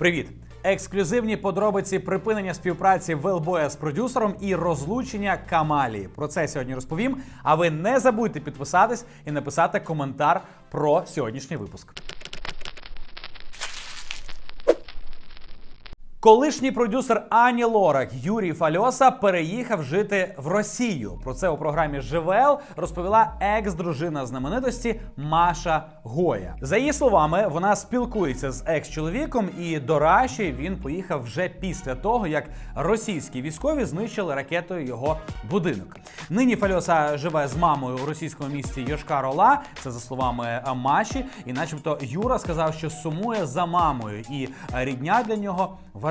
Привіт! Ексклюзивні подробиці припинення співпраці Велбоя з продюсером і розлучення Камалії. Про це сьогодні розповім. А ви не забудьте підписатись і написати коментар про сьогоднішній випуск. Колишній продюсер Ані Лорак Юрій Фальоса переїхав жити в Росію. Про це у програмі ЖВЛ розповіла екс-дружина знаменитості Маша Гоя. За її словами, вона спілкується з екс-чоловіком, і до Раші він поїхав вже після того, як російські військові знищили ракетою його будинок. Нині Фальоса живе з мамою у російському місті Йошкар-Ола. Це за словами Маші. І, начебто, Юра сказав, що сумує за мамою, і рідня для нього важлива.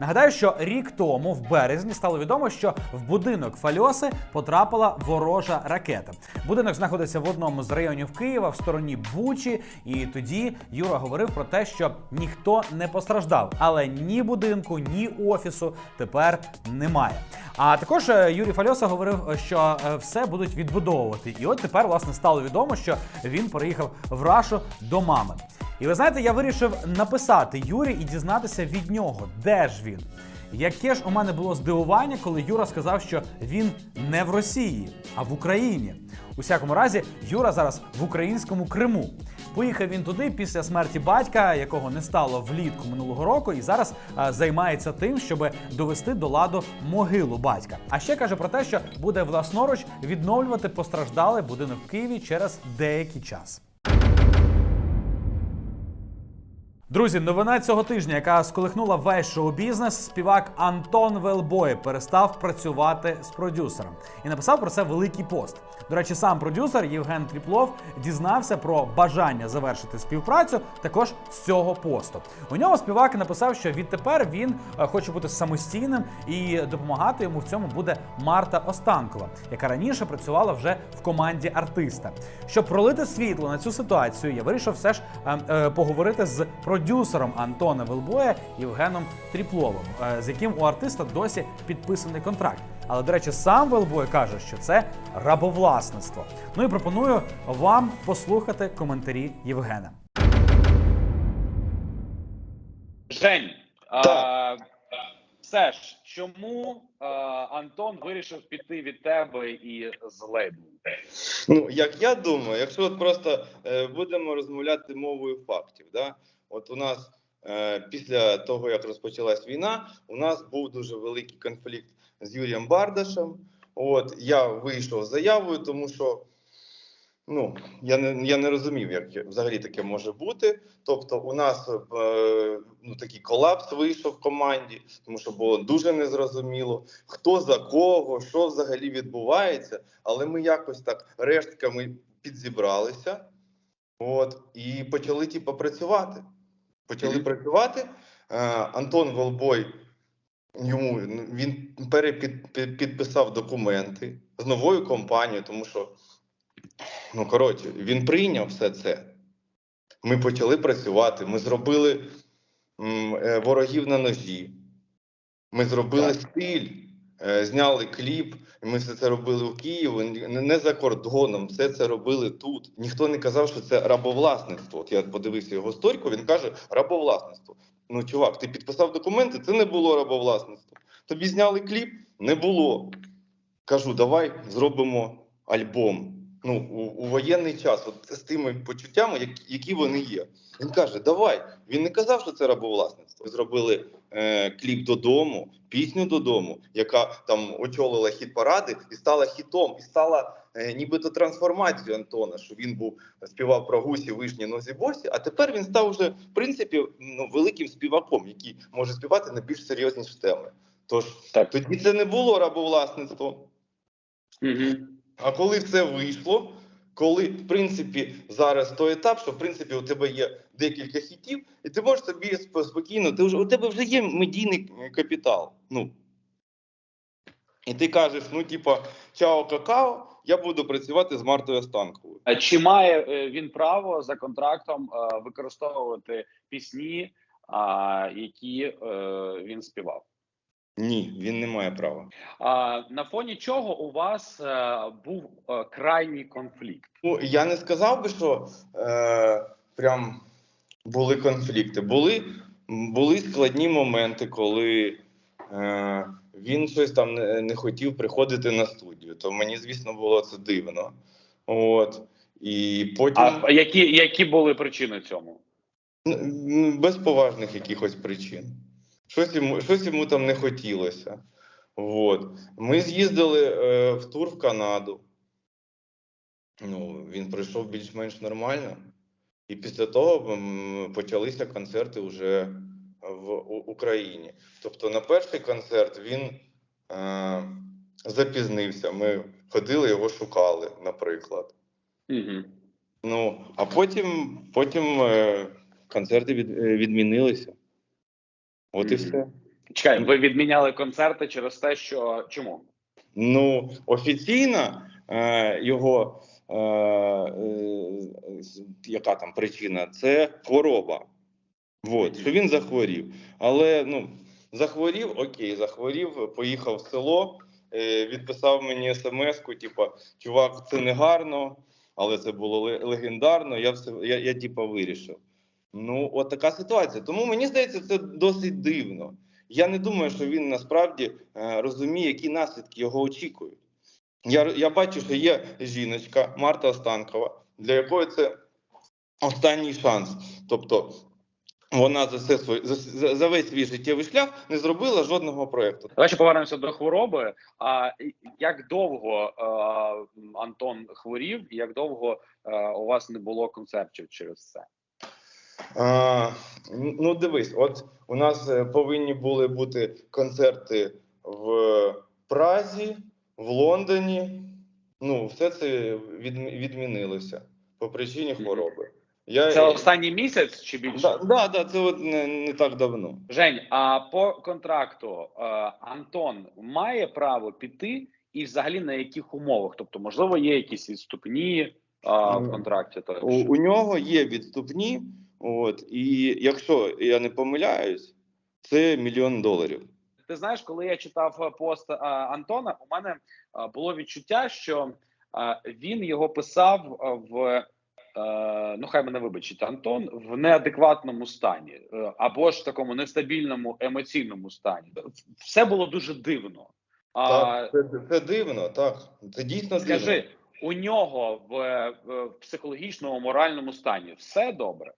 Нагадаю, що рік тому, в березні, стало відомо, що в будинок Фальоси потрапила ворожа ракета. Будинок знаходиться в одному з районів Києва в стороні Бучі. І тоді Юра говорив про те, що ніхто не постраждав, але ні будинку, ні офісу тепер немає. А також е, Юрій Фальоса говорив, е, що е, все будуть відбудовувати. І от тепер власне стало відомо, що він переїхав в Рашу до мами. І ви знаєте, я вирішив написати Юрі і дізнатися від нього, де ж він. Яке ж у мене було здивування, коли Юра сказав, що він не в Росії, а в Україні. У всякому разі, Юра зараз в українському Криму. Поїхав він туди після смерті батька, якого не стало влітку минулого року, і зараз а, займається тим, щоб довести до ладу могилу батька. А ще каже про те, що буде власноруч відновлювати постраждалий будинок в Києві через деякий час. Друзі, новина цього тижня, яка сколихнула весь шоу-бізнес, співак Антон Велбой перестав працювати з продюсером і написав про це великий пост. До речі, сам продюсер Євген Тріплов дізнався про бажання завершити співпрацю також з цього посту. У ньому співак написав, що відтепер він е, хоче бути самостійним і допомагати йому в цьому буде Марта Останкова, яка раніше працювала вже в команді артиста. Щоб пролити світло на цю ситуацію, я вирішив все ж е, е, поговорити з продюсером Антона Велбоя Євгеном Тріпловим, е, з яким у артиста досі підписаний контракт. Але, до речі, сам Велбой каже, що це рабовласництво. Ну і пропоную вам послухати коментарі Євгена. Жень, а, все ж, чому а, Антон вирішив піти від тебе і з лейблу? Ну, як я думаю, якщо от просто е, будемо розмовляти мовою фактів, да? От у нас е, після того, як розпочалась війна, у нас був дуже великий конфлікт з Юрієм Бардашем. От я вийшов з заявою, тому що ну, я не, я не розумів, як взагалі таке може бути. Тобто, у нас е, ну, такий колапс вийшов в команді, тому що було дуже незрозуміло, хто за кого, що взагалі відбувається. Але ми якось так рештками підзібралися, от, і почали типу, працювати. Почали працювати. Е, Антон Волбой йому він перепідписав документи з новою компанією, тому що ну коротше, він прийняв все це. Ми почали працювати. Ми зробили е, ворогів на ножі. Ми зробили стиль, е, зняли кліп. Ми все це робили в Києві, не за кордоном, все це робили тут. Ніхто не казав, що це рабовласництво. От я подивився його сторіку, він каже рабовласництво. Ну, чувак, ти підписав документи, це не було рабовласництво. Тобі зняли кліп, не було. Кажу, давай зробимо альбом. Ну, у, у воєнний час, от з тими почуттями, які, які вони є. Він каже: Давай. Він не казав, що це рабовласництво. Ми зробили е, кліп додому, пісню додому, яка там очолила хіт паради і стала хітом, і стала е, нібито трансформацією Антона, що він був співав про гусі, вишні, нозі босі. А тепер він став вже в принципі ну, великим співаком, який може співати на більш серйозніші теми. Тож Так. тоді це не було рабовласництво. Угу. А коли все вийшло, коли в принципі зараз той етап, що в принципі у тебе є декілька хітів, і ти можеш собі сп- спокійно, ти вже у тебе вже є медійний капітал. Ну і ти кажеш: ну, типа, чао, какао, я буду працювати з Мартою Останковою. Чи має е, він право за контрактом е, використовувати пісні, які е, він співав? Ні, він не має права. А на фоні чого у вас е, був е, крайній конфлікт? Ну, я не сказав би, що е, прям були конфлікти. Були були складні моменти, коли е, він щось там не, не хотів приходити на студію. То мені, звісно, було це дивно. От. І потім А які, які були причини цьому? без поважних якихось причин. Щось йому, щось йому там не хотілося. От. Ми з'їздили е, в тур в Канаду. Ну, він пройшов більш-менш нормально. І після того почалися концерти вже в Україні. Тобто на перший концерт він е, запізнився. Ми ходили, його шукали, наприклад. Угу. Ну, а потім, потім е, концерти від, е, відмінилися. От і все. Чекай, ви відміняли концерти через те, що чому? Ну, офіційно е, його е, е, яка там причина? Це хвороба. От, що він захворів. Але ну, захворів, окей, захворів, поїхав в село, е, відписав мені смс-ку, типа, чувак, це не гарно, але це було легендарно. Я все я, я типа вирішив. Ну, от така ситуація. Тому мені здається, це досить дивно. Я не думаю, що він насправді е, розуміє, які наслідки його очікують. Я, я бачу, що є жіночка Марта Останкова, для якої це останній шанс. Тобто вона за, все своє, за, за, весь свій життєвий шлях не зробила жодного проєкту. Давай ще повернемося до хвороби. А як довго е, Антон хворів, і як довго е, у вас не було концертів через це? А, ну, дивись, от у нас е, повинні були бути концерти в Празі, в Лондоні. Ну, все це відм- відмінилося по причині хвороби. Я, Це останній місяць чи більше? да, да, да, це от не, не так давно. Жень, а по контракту е, Антон має право піти і взагалі на яких умовах? Тобто, можливо, є якісь відступні е, в Ну, контракті. То У, у нього є відступні, от, і якщо я не помиляюсь, це мільйон доларів. Ти знаєш, коли я читав е, пост е, Антона, у мене е, було відчуття, що він його писав в ну хай мене вибачить Антон в неадекватному стані або ж в такому нестабільному емоційному стані. Все було дуже дивно. Так, це, це дивно, так. Це дійсно Скажи, дивно. у нього в, в психологічному моральному стані все добре?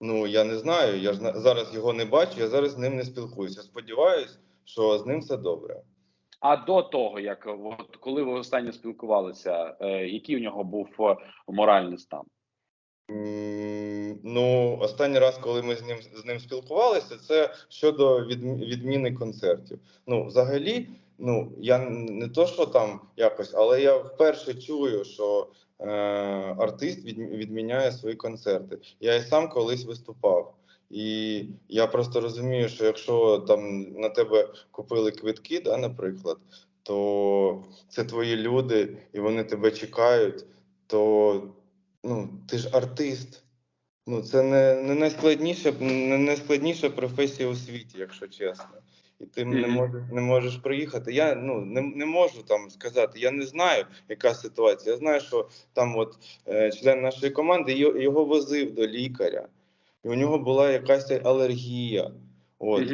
Ну я не знаю. Я ж зараз його не бачу, я зараз з ним не спілкуюся. Сподіваюсь, що з ним все добре. А до того, як от, коли ви останнє спілкувалися, е, який у нього був е, моральний стан? Ну, останній раз, коли ми з ним з ним спілкувалися, це щодо відміни концертів. Ну, взагалі, ну я не то, що там якось, але я вперше чую, що е, артист від, відміняє свої концерти. Я і сам колись виступав. І я просто розумію, що якщо там на тебе купили квитки, да, наприклад, то це твої люди, і вони тебе чекають, то ну, ти ж артист. Ну, це не, не найскладніша, не найскладніша професія у світі, якщо чесно. І ти не можеш не можеш приїхати. Я ну не, не можу там сказати. Я не знаю, яка ситуація. Я знаю, що там, от е, член нашої команди його, возив до лікаря, і у нього була якась алергія. От.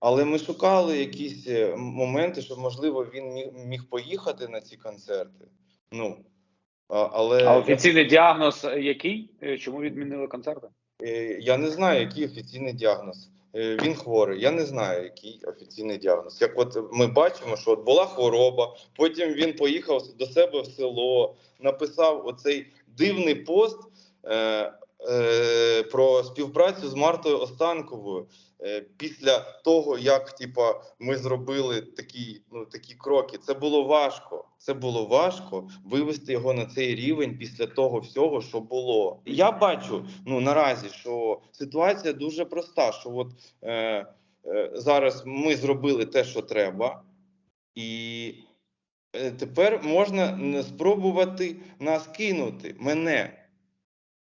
Але ми шукали якісь е, моменти, що можливо він міг, міг поїхати на ці концерти. Ну але А офіційний діагноз е, який? Е, Чому відмінили концерти? Е, Я не знаю, який офіційний діагноз. Він хворий. Я не знаю, який офіційний діагноз. Як от ми бачимо, що от була хвороба, потім він поїхав до себе в село, написав оцей дивний пост про співпрацю з Мартою Останковою. Е, після того, як типа, ми зробили такі, ну, такі кроки, це було важко. Це було важко вивести його на цей рівень після того всього, що було. Я бачу ну наразі, що ситуація дуже проста. Що от е, е, зараз ми зробили те, що треба, і е, тепер можна спробувати нас кинути. Мене.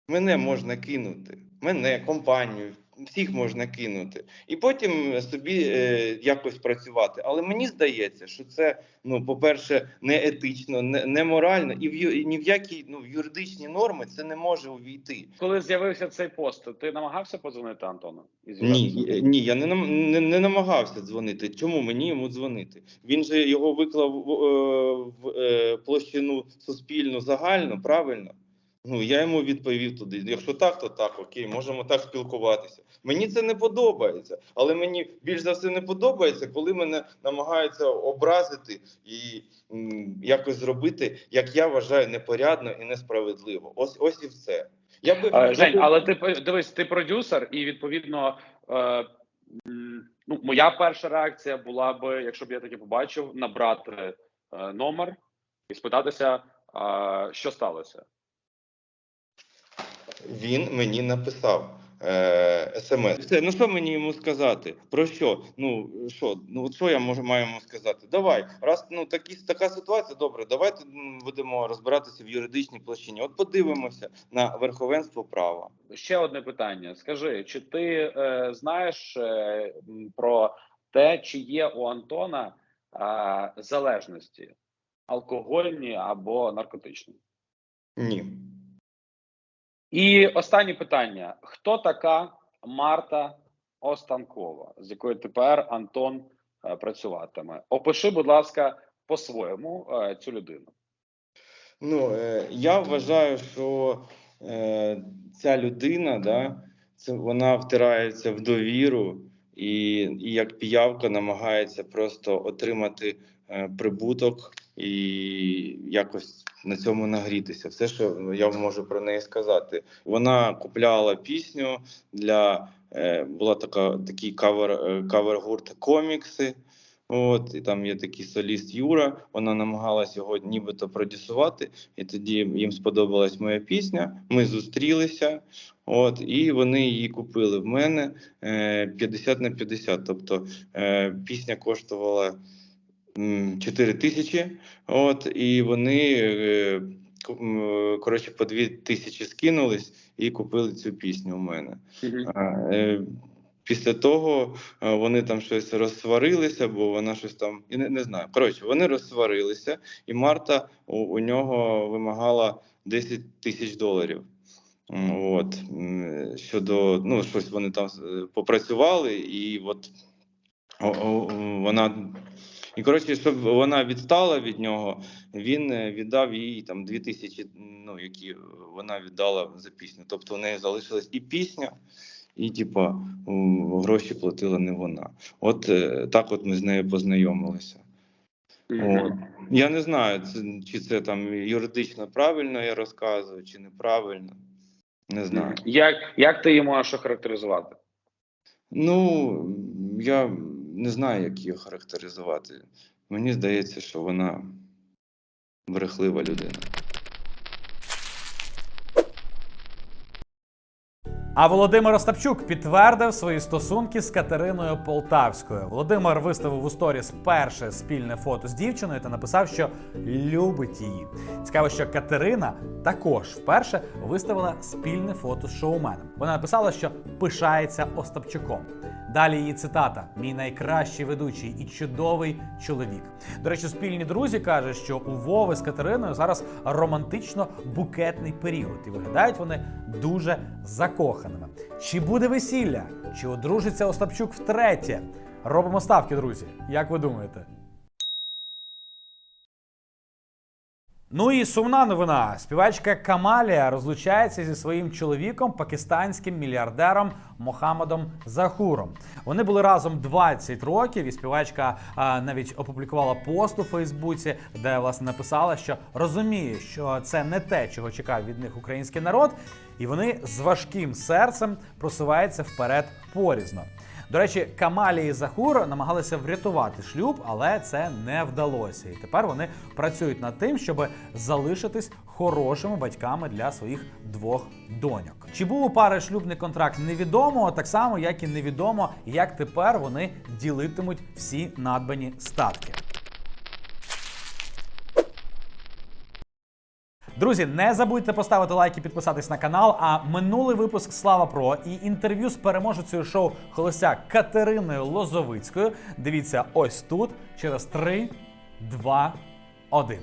Мене можна кинути. Мене, компанію, всіх можна кинути, і потім собі е, якось працювати. Але мені здається, що це ну, по-перше, не етично, не, не морально, і в і ні в які ну в юридичні норми це не може увійти. Коли з'явився цей пост, ти намагався подзвонити Антону? Ні, ні, я не, не, не намагався дзвонити. Чому мені йому дзвонити? Він же його виклав в, е, в е, площину суспільну загальну, правильно? Ну я йому відповів туди. Якщо так, то так, окей, можемо так спілкуватися. Мені це не подобається, але мені більш за все не подобається, коли мене намагаються образити і м, якось зробити, як я вважаю, непорядно і несправедливо. Ось ось і все. Я би Е, Жень, але ти дивись, ти продюсер, і відповідно, е, ну моя перша реакція була би, якщо б я таке побачив, набрати е, номер і спитатися, е, що сталося. Він мені написав е, смс. Все, ну що мені йому сказати? Про що? Ну що, ну от що я можу маю йому сказати? Давай, раз ну такі така ситуація, добре, давайте будемо розбиратися в юридичній площині. От подивимося на верховенство права. Ще одне питання: скажи, чи ти е, знаєш е, про те, чи є у Антона е, залежності алкогольні або наркотичні? Ні. І останнє питання: хто така Марта Останкова, з якою тепер Антон е, працюватиме? Опиши, будь ласка, по-своєму е, цю людину. Ну е, я вважаю, що ця людина, да, це вона втирається в довіру і, і як піявка намагається просто отримати прибуток і якось на цьому нагрітися. Все, що я можу про неї сказати. Вона купляла пісню для е, була така такий кавер, е, кавер-гурт комікси. От, і там є такий соліст Юра. Вона намагалась його нібито продюсувати, і тоді їм сподобалась моя пісня. Ми зустрілися, от, і вони її купили в мене е, 50 на 50. Тобто е, пісня коштувала 4 тисячі, от, і вони е, коротше по 2 тисячі скинулись і купили цю пісню у мене. Е, Після того е, вони там щось розсварилися, бо вона щось там і не, не знаю. Коротше, вони розсварилися, і Марта у, у нього вимагала 10 тисяч доларів. От щодо ну, щось вони там попрацювали, і от о, о, вона. І коротше, щоб вона відстала від нього, він е, віддав їй там 2 тисячі, ну, які вона віддала за пісню. Тобто у неї залишилась і пісня, і типа гроші платила не вона. От е, так от ми з нею познайомилися. От. Я не знаю, це, чи це там юридично правильно я розказую, чи неправильно. Не знаю. Як, як ти її можеш охарактеризувати? Ну, я не знаю, як її характеризувати. Мені здається, що вона брехлива людина. А Володимир Остапчук підтвердив свої стосунки з Катериною Полтавською. Володимир виставив у сторіс перше спільне фото з дівчиною та написав, що любить її. Цікаво, що Катерина також вперше виставила спільне фото з шоуменом. Вона написала, що пишається Остапчуком. Далі її цитата: Мій найкращий ведучий і чудовий чоловік. До речі, спільні друзі кажуть, що у Вови з Катериною зараз романтично-букетний період, і виглядають вони дуже закоханими. Чи буде весілля? Чи одружиться Остапчук втретє? Робимо ставки, друзі. Як ви думаєте? Ну і сумна новина. Співачка Камалія розлучається зі своїм чоловіком, пакистанським мільярдером Мохаммедом Захуром. Вони були разом 20 років, і співачка а, навіть опублікувала пост у Фейсбуці, де власне написала, що розуміє, що це не те, чого чекав від них український народ, і вони з важким серцем просуваються вперед порізно. До речі, Камалі і Захур намагалися врятувати шлюб, але це не вдалося. І тепер вони працюють над тим, щоб залишитись хорошими батьками для своїх двох доньок. Чи був у пари шлюбний контракт невідомо, так само як і невідомо, як тепер вони ділитимуть всі надбані статки. Друзі, не забудьте поставити лайк і підписатись на канал. А минулий випуск Слава Про і інтерв'ю з переможецею шоу Холостяк Катериною Лозовицькою. Дивіться ось тут через 3, 2, 1.